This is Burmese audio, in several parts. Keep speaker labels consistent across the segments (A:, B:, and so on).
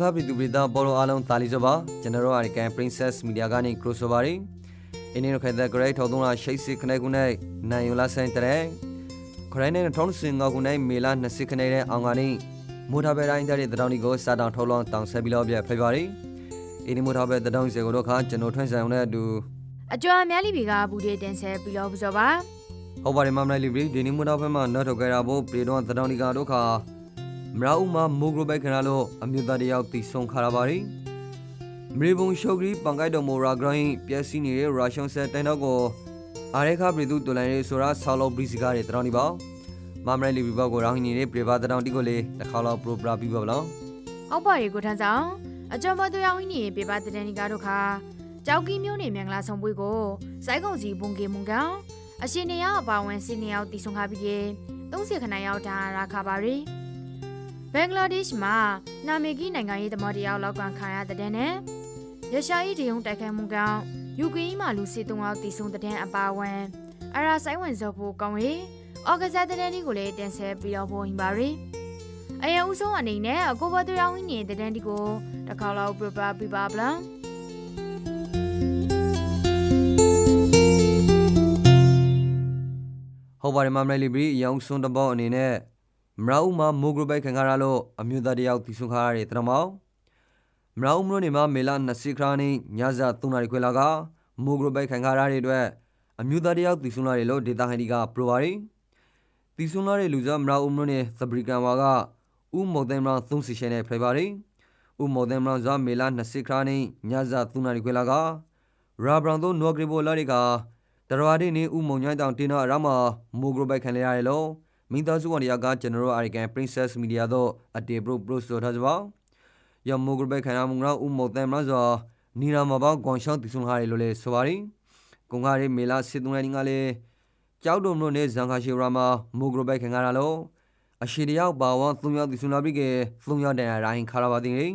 A: ခပြည်သူပြည်သားပေါ်လို့အားလုံးတာလီဆိုပါကျွန်တော်တို့အရိကန် Princess Media ကနေ crossover ရီအင်းနေခိုင်တဲ့ great ထောက်သုံးလာရှိစစ်ခနဲ့ခုနဲ့နိုင်ယူလာဆိုင်တဲ့ခရိုင်းနဲ့ထောင်းစင်ငါခုနဲ့မေလာ20ခနဲ့တဲ့အောင်ကနေမိုးထားပဲတိုင်းတဲ့တောင်ဒီကိုစာတောင်ထောက်လောင်းတောင်ဆက်ပြီးတော့ပြဖေပါရီအင်းဒီမိုးထားပဲတောင်စီကိုတော့ခါကျွန်တော်ထွန်းဆိုင်အောင်နဲ့အတူ
B: အကျော်အများလီဘီကဘူးတေတင်ဆက်ပြီးတော့ပစောပါ
A: ဟုတ်ပါတယ်မမလိုက်လီဘရီဒီနေ့မိုးထားပဲမှာနောက်ထုတ်ကြတာဖို့ပြေတော့တောင်ဒီကတော့ခါ မရအုမမိုဂရိုဘိုက်ခရလို့အမျိုးသားတယောက်တီဆုံခါရပါရီမေဘုံရှုပ်ဂရီပန်ကိုက်တော်မိုရာဂရိုင်းပျက်စီးနေတဲ့ရုရှားဆက်တိုင်တော့ကိုအာရေခပြည်သူတော်လိုင်းရေးဆိုတာဆောက်လို့ဘရီစီကားတွေတောင်းနေပါမမလိုက်လီဘီဘောက်ကိုရောင်းနေတဲ့ပြေပါတောင်တီကိုလေတစ်ခါတော့ပရိုပရာပြီးပါဗလား
B: အောက်ပါရီကိုထမ်းဆောင်အကျော်မတူရောင်းင်းနေပြပတဲ့တန်ဒီကားတို့ခါကြောက်ကီမျိုးနေမင်္ဂလာဆောင်ပွဲကိုစိုက်ကုံစီဘုံကေမုံကောင်အရှင်နေရောက်အပါဝင်စင်နေရောက်တီဆုံခါပြီးကေ30ခဏရောက်တာရာခါပါရီ ဘင်္ဂလားဒေ့ရှ်မှာနာမည်ကြီးနိုင်ငံရေးသမားတယောက်လောက်ကန်ခံရတဲ့တဲ့နဲ့ရရှားဤတရုံတိုက်ခိုက်မှုကောင်ယူကရိန်းမှာလူစစ်သုံးယောက်တီဆုံတဲ့အပါဝင်အရာဆိုင်ဝင်စောဖို့ကောင်းရီအော်ဂဇာတဲ့တဲ့ဒီကိုလည်းတင်ဆက်ပြီးတော့ဖို့ဟင်ပါရီအရင်ဦးဆုံးအနေနဲ့အကိုဘတူရောင်းင်းနေတဲ့တန်းဒီကိုတစ်ခါလောက်ပြပပြပါဗလား
A: ဟုတ်ပါတယ်မမလိုက်လီဘီရောင်းစွန်းတပေါအနေနဲ့ မရအုမမိုဂရိုဘိုက်ခံခါရလို့အမျိုးသားတယောက်တီဆုံခါရတဲ့တရမောင်မရအုမလို့နေမှာမေလာ20ခရနီညဇာ3နာရီခွဲလာကမိုဂရိုဘိုက်ခံခါရတဲ့အတွက်အမျိုးသားတယောက်တီဆုံလာတယ်လို့ဒေတာဟန်ဒီကပရိုပါရီတီဆုံလာတဲ့လူစားမရအုမလို့နေသပရိကန်ဝါကဥမော်ဒန်မန်3စီရှယ်နဲ့ဖေပါရီဥမော်ဒန်မန်ဇာမေလာ20ခရနီညဇာ3နာရီခွဲလာကရာဘရန်တို့နော်ဂရီဘိုလာတွေကတရဝဒီနေဥမုံညိုင်းတောင်တင်းတော့အရမမိုဂရိုဘိုက်ခံရရတယ်လို့ မိသားစုဝင်တွေကကျွန်တော်တို့အရိကန် Princess Media တို့အတေပရိုပရိုဆိုထားကြပါရမိုဂရိုဘိုက်ခံရမှုကတော့ဥမုံတမ်မလားဆိုနီနာမဘောက်ကွန်ရှောင်းတီဆုံဟာရီလို့လေဆိုပါရီကွန်ကားရီမေလာစစ်တုံးနေငါလေကြောက်တုံတို့နေဇန်ခါရှိရာမမိုဂရိုဘိုက်ခံရတာလို့အရှိတယောက်ပါဝသုံးယောက်တီဆုံလာပြီးကသုံးယောက်တန်ရိုင်းခါရပါတင်ရင်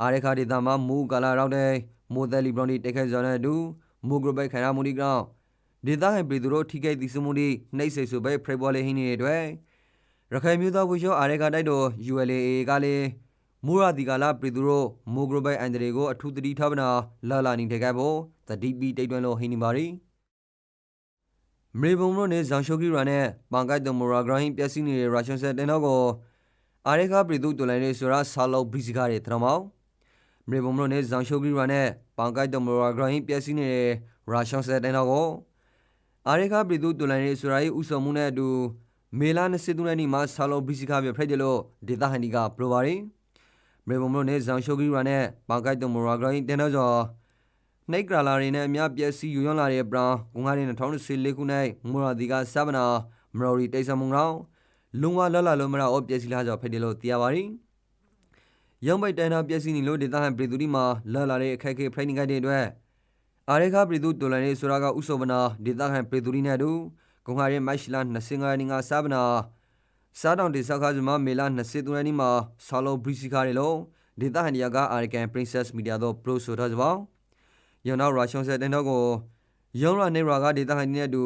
A: အားရခါဒီတမမူကလာရောက်တဲ့မိုတယ်လီဘရော်နီတက်ခဲဇော်နဲ့အတူမိုဂရိုဘိုက်ခံရမှုဒီကောင် ဒေသဟန်ပြည်သူတို့ထိခိုက်သည့်စမှုတွေနှိမ့်ဆက်ဆိုပဲဖရက်ဘော်လေးဟင်းနေတဲ့အတွက်ရခိုင်မျိုးသားဝှရှောအာရေကတိုက်တော် ULA ကလည်းမူရာဒီကလာပြည်သူတို့မိုဂရိုဘိုင်အန်ဒရီကိုအထူးသတိထားပနာလာလာနေထိုင်ခဲ့ဖို့သတိပီတိတ်တွန်းလို့ဟင်းနေပါရီမေဘုံတို့နေဇန်ရှိုကီရာနဲ့ပန်ကိုက်တော်မိုရာဂရိုင်းပျက်စီးနေတဲ့ရုရှားဆက်တင်တော့ကိုအာရေကပြည်သူတော်လိုင်းလေးဆိုတာဆာလောဘရီစကားတွေတရမောင်းမေဘုံတို့နေဇန်ရှိုကီရာနဲ့ပန်ကိုက်တော်မိုရာဂရိုင်းပျက်စီးနေတဲ့ရုရှားဆက်တင်တော့ကို အာရေခပြည်သူတူလိုင်းရေးဆိုရာရေးဥဆောင်မှုနဲ့အတူမေလာ23ရက်နေ့မှာဆာလောဘီစီကာပြဖရိုက်တယ်လို့ဒေတာဟန်ဒီကပရိုပါရီမေဘုံမလို့နဲ့ဇန်ရှိုဂီရာနဲ့ဘာကိုက်တုံမရာဂရိုင်းတင်တော့ကျော်နှိတ်ကလာလာတွေနဲ့အများပျက်စီးယူရလာတဲ့ဘရောင်းဂုံကားတွေ2014ခုနှစ်မူရာဒီကဆဗနာမရိုရီတိတ်ဆမုံရောင်းလုံဝလာလာလုံးမရာအောပျက်စီးလာကြော်ဖိတ်တယ်လို့သိရပါရီရုံပိုက်တန်တာပျက်စီးနေလို့ဒေတာဟန်ပြည်သူဒီမှာလာလာတဲ့အခက်အခဲဖရိုက်နေကြတဲ့အတွက် အာရေခပြည်သူတော်လိုင်းရေးဆိုတာကဥဆိုဗနာဒေသခံပြည်သူတွေနဲ့အတူဂုံဟာရဲမိုက်ရှလာ25ရက်နေ့ကစာဗနာစားတောင်ဒေသခါဇမမေလာ23ရက်နေ့မှာဆာလောဘရီစီကာရီလုံးဒေသဟန်ဒီယာကအာရီကန် Princess Media တို့ပရိုဆိုထားကြပါယောနောက်ရာရှွန်ဆက်တဲ့တော့ကိုယောရာနေရာကဒေသဟန်ဒီနဲ့အတူ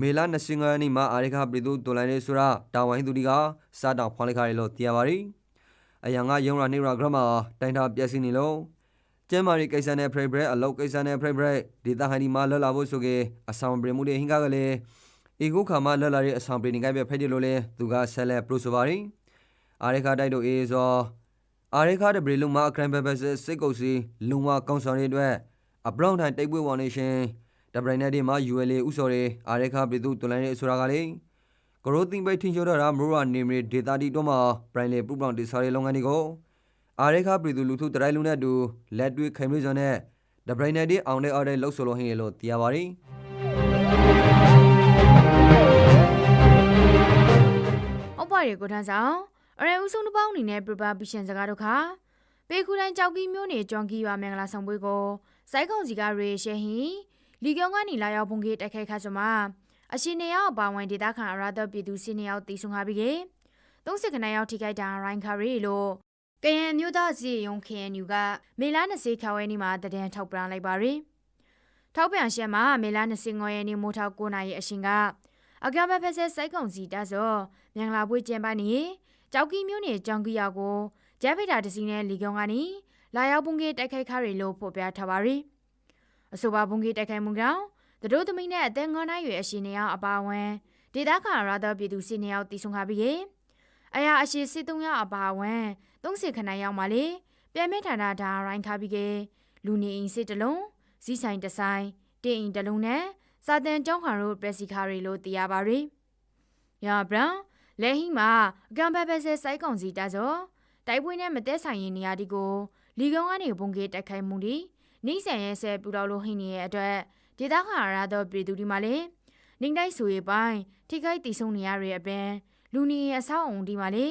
A: မေလာ25ရက်နေ့မှာအာရေခပြည်သူတော်လိုင်းရေးဆိုတာတာဝန်သူတွေကစားတောင်ဖွားလိုက်ခါရီလို့သိရပါရီအယံကယောရာနေရာဂရမတိုင်တာပြည့်စည်နေလို့ ကျမ်းမာရေးကိစ္စနဲ့ဖရိဘရက်အလောက်ကိစ္စနဲ့ဖရိဘရက်ဒေတာဟန်ဒီမှာလော်လာဖို့ဆိုကေအဆောင်ပရမှုတွေဟင်္ကားကလေးအေကိုခါမှာလော်လာတဲ့အဆောင်ပရနေကပြဖဲတယ်လို့လဲသူကဆက်လက်ပရိုဆိုပါရီအာရေခတိုက်တို့အေးစောအာရေခဒဘရီလုံမှာအခရန်ဘဘစစ်စစ်ကုတ်စီလုံဝကောင်းဆောင်ရဲ့အတွက်အဘလောင်းထိုင်တိတ်ပွဲဝေါ်နေရှင်ဒဘရိုင်နယ်ဒီမှာ ULA ဥစော်တွေအာရေခပြည်သူတွန်လိုင်းရဲ့ဆိုတာကလေးကရိုတင်ပိတ်ထင်းချိုတော့တာမရိုရာနေမီဒေတာတီတော့မှာဘရိုင်လေပူပောင်တီဆော်ရဲ့လုပ်ငန်းတွေကို အာရေခပြည်သူလူထုတရိုင်းလူနဲ့အတူလက်တွေ့ခိုင်မြေစွာနဲ့ဒဘရိုင်နယ်ဒီအောင်တဲ့အော်တဲ့လှုပ်ဆိုလို့ဟင်းရလို့တရားပါရီ
B: အောက်ပါရီကိုထမ်းဆောင်အရင်ဦးဆုံးတစ်ပေါင်းအနေနဲ့ပြပပီရှင်စကားတို့ခါပေခုတိုင်းကြောက်ကီမျိုးနေကြွန်ကီရွာမင်္ဂလာဆောင်ပွဲကိုစိုက်ကုံစီကရေရှဲဟင်လီကောင်ကနေလာရောက်ပုံကြီးတိုက်ခိုက်ခါဆိုမှာအရှင်နေရောက်အပါဝင်ဒေတာခန်အရာတော်ပြည်သူစီနေရောက်တီဆုံခါပြီးကေ30ခဏရောက်ထိခိုက်တာရိုင်းခါရီလို့ ကရန်မျိုးသားစီယုံ KNU ကမေလာ20ခါဝဲနေ့မှာတည်င်းထောက်ပြလိုက်ပါရီထောက်ပြန်ရှက်မှာမေလာ25ရက်နေ့မိုးထောက်9နာရီအရှင်ကအကဘဖက်ဆက်စိုက်ကုံစီတဆောမင်္ဂလာပွဲကျင်းပနေကြောက်ကီမျိုးနေကြောင်ကီယာကိုဂျက်ဖိတာတစီနဲ့လီကုံကနေလာရောက်ပုံကေတိုက်ခိုက်ခါရီလို့ဖော်ပြထားပါရီအဆိုပါပုံကေတိုက်ခိုက်မှုကြောင့်တတို့သမီးနဲ့အသက်9နှစ်ရွယ်အရှင်နေအောင်အပါအဝင်ဒေသခံရာသောပြည်သူစီနေအောင်တည်ဆုံခါပြီးအရာအရှိစစ်တုံးရအပါအဝင် သုံးစင်ခဏရောက်မှလေပြန်မဲ့ဌာနဒါရိုင်းခါပြီးလူနေအိမ်စစ်တလုံးဇီးဆိုင်တဆိုင်တင်အိမ်တလုံးနဲ့စာတန်ကျောင်းခါတို့ပရက်စီခါရီလို့သိရပါရီရဘရန်လဲဟီမှာအကံပပဆဲစိုက်ကောင်စီတာစောတိုက်ပွဲနဲ့မသက်ဆိုင်ရင်နေရာဒီကိုလီကုံကနေဘုံကေတိုက်ခိုက်မှုဒီနေဆန်ရဲဆဲပူတော်လိုဟင်းနေတဲ့အတွက်ဒေသခံရသောပြည်သူဒီမှာလေနေတိုင်းဆိုရပိုင်းထိခိုက်တီဆုံနေရတဲ့အပြင်လူနေအဆောက်အုံဒီမှာလေ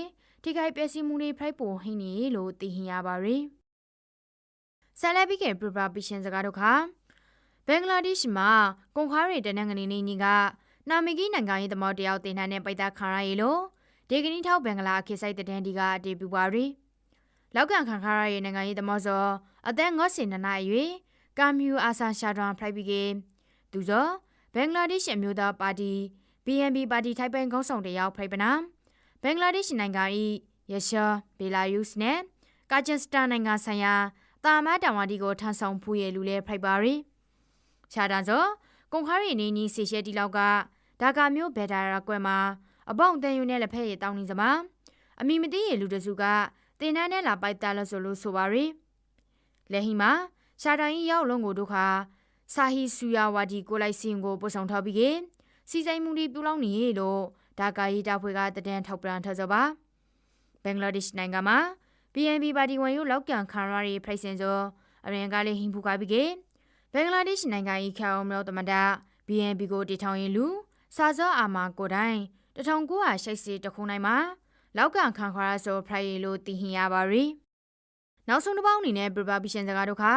B: ထိခိုက်ပျက်စီးမှုတွေဖိုက်ပေါ်ဟင်းနေလို့သိဟင်ရပါရီဆယ်လက်ပြီးကပရပပရှင်စကားတို့ခါဘင်္ဂလားဒေ့ရှ်မှာကုန်ခါရီတနင်္ဂနွေနေ့ညကနာမီကီနိုင်ငံရေးသမောတယောက်တင်နှံတဲ့ပိုက်သားခါရရီလို့ဒေဂနီထောက်ဘင်္ဂလားခေဆိုင်တဲ့တန်းဒီကအတေပြပါရီလောက်ကန်ခန်ခါရရီနိုင်ငံရေးသမောစောအသက်52နှစ်အရွယ်ကာမြူအာဆန်ရှာဒွန်ဖရိုက်ဘီကေသူစောဘင်္ဂလားဒေ့ရှ်အမျိုးသားပါတီ BNP ပါတီထိုက်ပန်ခေါင်းဆောင်တယောက်ဖရိုက်ပနာဘ င်္ဂလားဒေ့ရှ်နိုင်ငံ၏ရရှာဘီလာရုစ်နဲ့ကာဂျင်စတန်နိုင်ငံဆိုင်ရာတာမတ်တဝါဒီကိုထမ်းဆောင်ဖူးရလူလဲဖရိုက်ပါရီရှာဒန်စောကွန်ခါရီနေနီစီရှဲတီလောက်ကဒါကာမျိုးဘက်ဒါရာကွဲမှာအပေါင်တန်ယူနဲ့လက်ဖက်ရည်တောင်းနေစမှာအမိမသိရလူတစုကတင်တန်းနဲ့လာပိုက်တာလို့ဆိုလို့ဆိုပါရီလက်ဟီမှာရှာဒန်ကြီးရောက်လုံးကိုဒုက္ခဆာဟီဆူယာဝါဒီကိုလိုက်စင်ကိုပို့ဆောင်ထားပြီးကစီဆိုင်မှုတွေပြုလုပ်နေလို့ ဒါကာရီတာဖွေကတဒန်ထောက်ပြန်ထကြပါဘင်္ဂလားဒေ့ရှ်နိုင်ငံမှာ BNP ပါတီဝင်ရုလောက်ကန်ခါရာရီဖိုက်စင်စောအရင်ကလေးဟင်ဖူကာပြီးကဘင်္ဂလားဒေ့ရှ်နိုင်ငံ၏ခေါအောင်မြောက်တမတာ BNP ကိုတည်ထောင်ရင်လူစာစောအာမာကိုတိုင်1980တခုနိုင်မှာလောက်ကန်ခံခါရဆိုဖရိုင်လို့တည်ဟင်ရပါရီနောက်ဆုံးတစ်ပေါင်းအနေနဲ့ပရပပီရှင်စကားတို့ခါ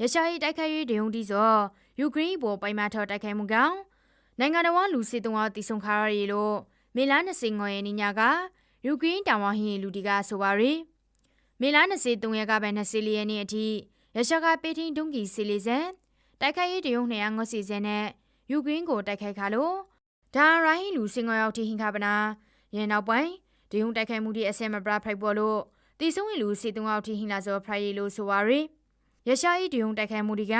B: ရရှာရေးတိုက်ခိုက်ရေးဒေုံတီစောယူကရိန်းပေါ်ပိုင်မထော်တိုက်ခိုက်မှုကြောင့်နိုင်ငံတော်လူစစ်တုံးအောင်တည်ဆုံခါရရီလို့ မေလာ20ငွေညကယူကရိန်းတာဝန်ဟင်းလူတီကဆိုပါရီမေလာ23ရက်ကပဲ24ရက်နေ့အထိရရှာကပေထင်းဒုံကီစီလီဇန်တိုက်ခိုက်ရေးတရုံ250စီစဲနဲ့ယူကရိန်းကိုတိုက်ခိုက်ခါလို့ဒါရိုင်းလူစင်ငွေရောက်ထိဟင်ခါပနာရင်းနောက်ပိုင်းတရုံတိုက်ခိုက်မှုဒီအစင်မပရာဖိုက်ပေါ်လို့တီဆုံလူစီတုံအောင်ထိဟင်လာစောဖရိုင်လို့ဆိုပါရီရရှာဤတရုံတိုက်ခိုက်မှုဒီက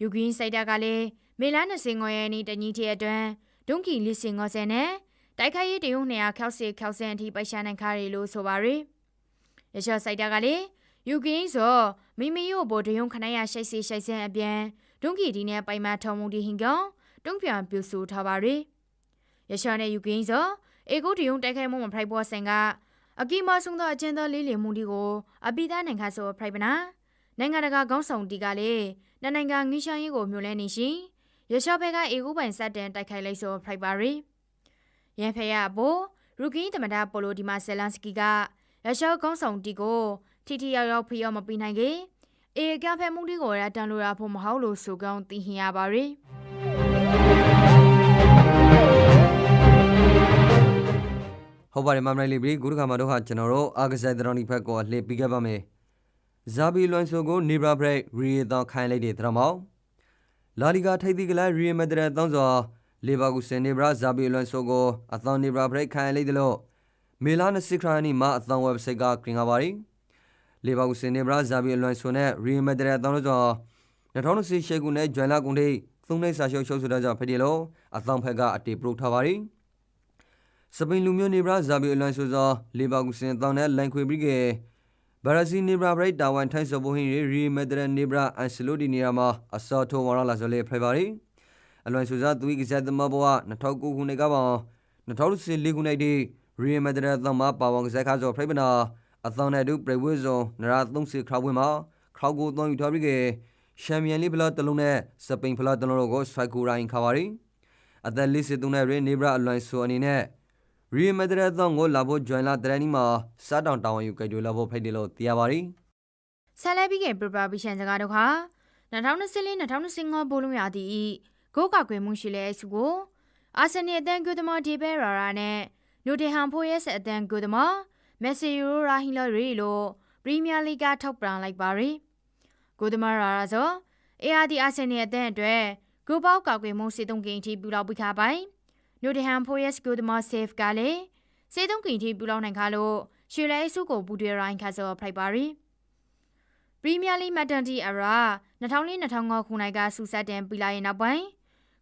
B: ယူကရိန်းစိုက်တာကလည်းမေလာ20ငွေရဲ့နေ့တညီတီအတွန်းဒုံကီလစ်စင်ငောဆယ်နဲ့ တိုက်ခိုက်ရေးတရုံ200ခောက်စီခောက်စင်အထိပိုက်ရှာနိုင်ခါရီလို့ဆိုပါရီရရှာစိုက်တာကလည်းယူကရိန်းဆိုမိမိတို့ဘောတရုံခဏရရှိတ်စီရှိတ်စင်အပြန်ဒုံကီဒီနဲ့ပိုင်မထုံမှုဒီဟင်ကောင်တုံးပြန်ပြူဆိုထားပါရီရရှာနဲ့ယူကရိန်းဆိုအေကိုတရုံတိုက်ခိုက်မှုမှာဖိုက်ပေါ်ဆန်ကအကီမဆုံသောအကျဉ်းသားလေးလီမှုဒီကိုအပိသားနိုင်ခါဆိုဖိုက်ပနာနိုင်ငံတကာခေါင်းဆောင်တီကလည်းနှစ်နိုင်ငံငိရှမ်းရေးကိုမျိုးလဲနေရှင်ရရှာဘက်ကအေကိုပိုင်စတင်တိုက်ခိုက်လိုက်ဆိုဖိုက်ပါရီ ရန်ဖရဘိုရူကင်းတမဒါပိုလိုဒီမာဆယ်လန်စကီကရရှာခေါင်းဆောင်တီကိုထိထိရောက်ရောက်ဖိရောမပြီးနိုင်ကေအေကဖဲမှုဒီကိုရတန်လိုရဖို့မဟုတ်လို့ဆိုကောင်းသိဟင်ရပါရီ
A: ဟုတ်ပါတယ်မမလေးလီဘရီဂုရခါမတို့ဟာကျွန်တော်တို့အာဂဇက်ဒရောနီဖက်ကိုလှည့်ပြီးခဲ့ပါမယ်ဇာဘီလွန်ဆိုကိုနေဘရာဘရိတ်ရီရီတောင်းခိုင်းလိုက်တဲ့တရမောင်လာလီဂါထိပ်သီးကလာရီယမက်ဒရတောင်းစွာ လေဘာကူစင်နေဘရာဇာဘီလွန်ဆိုကိုအသောနေဘရာဘရိတ်ခိုင်းလိုက်တယ်လို့မေလာနစစ်ခရာနီမှာအသော website ကကင်ကပါရီလေဘာကူစင်နေဘရာဇာဘီလွန်ဆိုနဲ့ရီယမက်ဒရတောင်းလို့ဆို2018ခုနှစ်ဇွန်လကုန်ထိသုံးနေစာရှုပ်ရှုပ်ဆိုတဲ့ကြောင့်ဖြစ်တယ်လို့အသောဖက်ကအတေပရုထားပါရီစပိန်လူမျိုးနေဘရာဇာဘီအလွန်ဆိုသောလေဘာကူစင်တောင်းတဲ့လိုင်ခွေပြီးကဘာရာဇီနေဘရာဘရိတ်တာဝန်ထိုင်းစဘိုဟင်းရီရီမက်ဒရန်နေဘရာအန်ဆလိုဒီနီယာမှာအစောထိုဝါရလာဆိုလေဖေပါရီ အလွန်ဆိုသောသူကစားသမဘဝ2009ခုနှစ်ကပေါ2014ခုနှစ်ဒီရီမက်ဒရန်သမပါဝန်ကစားခါဆိုဖေပနာအသောနဲ့ဒုပရိဝေဇုံနရာ30ခါဝင်းမှာခရောက်ကိုသွန်ယူထားပြီးကရှမ်ပီယံလိဘလာတလုံးနဲ့စပိန်ဖလာတလုံးတို့ကိုစဖိုက်ကူရိုင်းခါပါရီအသက်43နဲ့ရီနေဘရာအလွန်ဆိုအနေနဲ့ရီမက်ဒရတ်သောကိုလာဖို့ဂျွိုင်လာတရနီမှာစားတောင်တောင်ယူကြိုက်တူလာဖို့ဖိတ်တယ်လို့သိရပါရီ
B: ဆက်လက်ပြီးကပရပပီရှန်စကားတော့ခါ2024-2025ဘိုးလုံးရသည် ဂိုးကောက်ွယ်မှုရှိလဲစုကိုအာဆင်နယ်အသံဂိုဒမဒီဘဲရာရာနဲ့နိုတေဟန်ဖိုရဲ့အသံဂိုဒမမက်ဆီယိုရာဟီလာရီလို့ပရီးမီးယားလိဂ်ကထောက်ပံလိုက်ပါရီဂိုဒမရာရာဆိုအေအာဒီအာဆင်နယ်အသံအတွက်ဂိုးပေါကောက်ွယ်မှုစေတုံးကိန်းတီပူလောက်ပြီးခါပိုင်နိုတေဟန်ဖိုရဲ့ဂိုဒမဆေ့ဖ်ကလည်းစေတုံးကိန်းတီပူလောက်နိုင်ခါလို့ရွှေလဲအစုကိုဘူတွေရိုင်းခါဆော်ဖလိုက်ပါရီပရီးမီးယားလိမတ်တန်တီအရာ2004-2005ခုနှစ်ကစူဆက်တင်ပြီးလာရင်နောက်ပိုင်း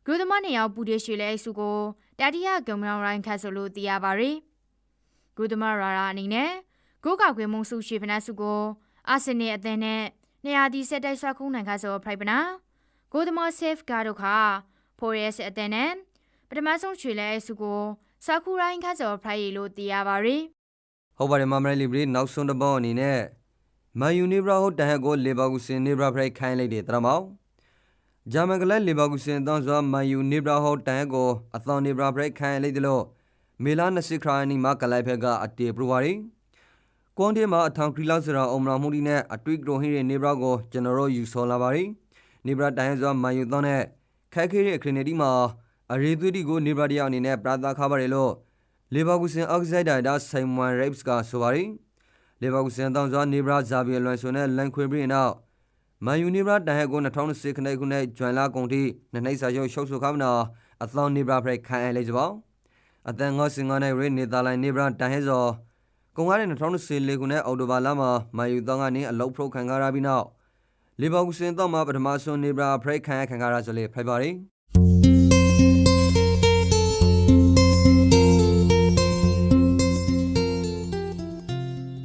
B: ဂရုသမားနေရောက်ဘူတွေရွှေလဲအစုကိုတတိယဂုံမြောင်ရိုင်းခါဆော်လို့သိရပါရီဂရုသမားရာရာအနေနဲ့ဂိုးကောက်ခွေမုံစုရွှေဖနက်စုကိုအာဆင်နယ်အသင်းနဲ့နေရာဒီဆက်တိုက်ဆွခုနိုင်ခါဆော်ဖလိုက်ပနာဂိုးသမား safe ကားတို့ခါဖိုရဲစ်အသင်းနဲ့ပထမဆုံးရွှေလဲအစုကိုစကူရိုင်းခါဆော်ဖလိုက်ရလို့သိရပါရီ
A: ဟုတ်ပါတယ်မမရလီဘရီနောက်ဆုံးတစ်ပေါက်အနေနဲ့မန်ယူနီဘရာဟုတ်တန်ဟက်ကိုလေဘာကူစင်နီဘရာဖရိုက်ခိုင်းလိုက်တယ်တရမောင် ဂျာမန်ကလပ်လေဘာကူစင်တောင်းစွာမန်ယူနီဘရာဟုတ်တန်ဟက်ကိုအသောနီဘရာဖရိုက်ခိုင်းလိုက်တယ်လို့မေလာ20ခရိုင်နီမှာကလိုက်ဖက်ကအတေပရဝါရီကွန်တီမှာအထောင်ခရီလောက်စရာအုံမလာမှုဒီနဲ့အတွေ့ကရိုဟင်းရဲ့နေဘရာကိုကျွန်တော်တို့ယူဆော်လာပါရီနေဘရာတန်ဟက်စွာမန်ယူတောင်းတဲ့ခိုက်ခဲတဲ့အခရီးနေဒီမှာအရေးသွေးဒီကိုနေဘရာတယောက်အနေနဲ့ပရာသာခါပါတယ်လို့လေဘာကူဆန်အောက်ဆိုက်ဒါဒါဆိုင်မွန်ရိပ်စ်ကဆိုပါရီလေဘာကူဆန်တောင်းစွာနေဘရာဇာဗီအလွန်ဆိုနဲ့လန်ခွေဘရီနောက် မန်ယူနေဘရာတန်ဟက်ကို2010ခုနှစ်ခုနှစ်ဂျွန်လာကုန်တီနှစ်နှစ်စာချုပ်ရှုပ်ဆိုခမနာအသောနေဘရာဖရိုက်ခံရလေကြပါအတန်ငေါစင်ငါနဲ့ရေနေသာလိုင်းနေဘရာတန်ဟက်စောကုန်ကားတဲ့2014ခုနှစ်အောက်တိုဘာလမှာမန်ယူတောင်းကနေအလုတ်ဖရုတ်ခံရပြီးနောက်လေဘာကူဆန်တောင်းမှာပထမဆုံးနေဘရာဖရိုက်ခံရခံရဆိုလေဖိုက်ပါရီ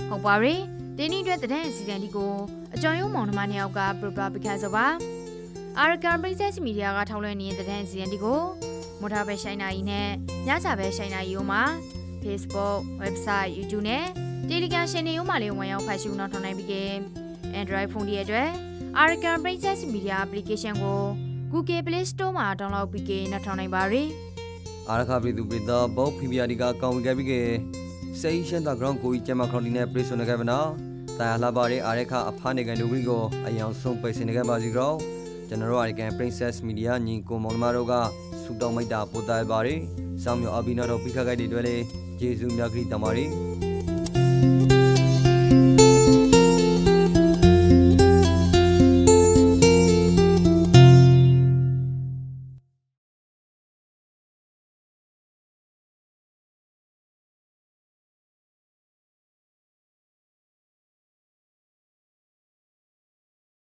B: ဟုတ်ပါရီ တင်းနီအတွက်တဲ့အစီအစဉ်ဒီကိုအကြောင်းရုံးမောင်နှမနှစ်ယောက်ကပရပပခါဆိုပါအာရကန်ပရိသတ်မီဒီယာကထောက်လွှင့်နေတဲ့တဲ့အစီအစဉ်ဒီကိုမော်တာဘဲရှိုင်းနာရီနဲ့ညစာဘဲရှိုင်းနာရီတို့မှာ Facebook website YouTube နဲ့ Telegram ရှင်တွေရုံးမှာလေးဝင်ရောက်ဖတ်ရှုနောက်ထောင်နိုင်ပြီးက Android ဖုန်းတွေအတွက် Arakan Princess Media application ကို Google Play Store မှာ download ပြီးကနောက်ထောင်နိုင်ပါရီ
A: အာရခပြည်သူပြည်သားဘောဖီဗီယာဒီကကောင်းဝင်ခဲ့ပြီးကစိတ်ရှင်းတဲ့ ground ကိုကြီးကျမခရော်ဒီနဲ့ play ဆိုနေခဲ့ပါနော် တာယာလာပါတဲ့အာရခအဖားနေကန်လူကြီးကိုအယောင်ဆုံးပိတ်စင်နေခဲ့ပါစီကြောကျွန်တော်တို့အာရကန် Princess Media ညီကိုမောင်နှမတို့ကစူတောင်းမိတ်တာပို့တာပါရီစောင်းမြော်အဘိနာတို့ပိခခိုက်တွေတွေ့လေဂျေဇူးမြတ်ခရီးတမာရီ